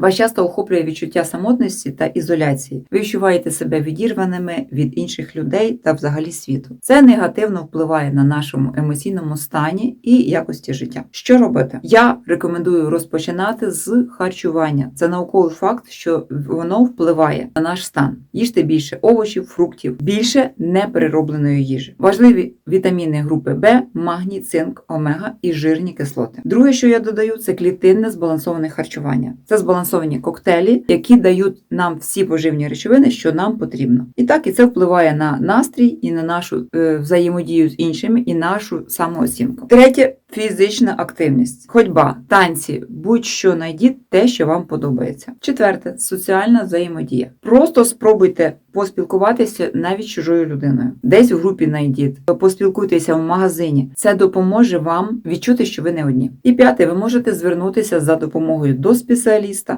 Вас часто охоплює відчуття самотності та ізоляції. Ви відчуваєте себе відірваними від інших людей та взагалі світу. Це негативно впливає на нашому емоційному стані і якості життя. Що робити? Я рекомендую розпочинати з харчування. Це науковий факт, що воно впливає на наш стан. Їжте більше овочів, фруктів, більше непереробленої їжі. Важливі вітаміни групи Б, магній, цинк, омега і жирні кислоти. Друге, що я додаю, це клітинне збалансоване харчування. Це збалансовані коктейлі, які дають нам всі поживні речовини, що нам потрібно. І так і це впливає на настрій і на нашу е, взаємодію з іншими, і нашу самооцінку. Третє фізична активність, ходьба, танці, будь-що знайдіть те, що вам подобається. Четверте соціальна взаємодія. Просто спробуйте поспілкуватися навіть чужою людиною. Десь в групі знайдіть, поспілкуйтеся в магазині. Це допоможе вам відчути, що ви не одні. І п'яте, ви можете звернутися за допомогою до спеціаліста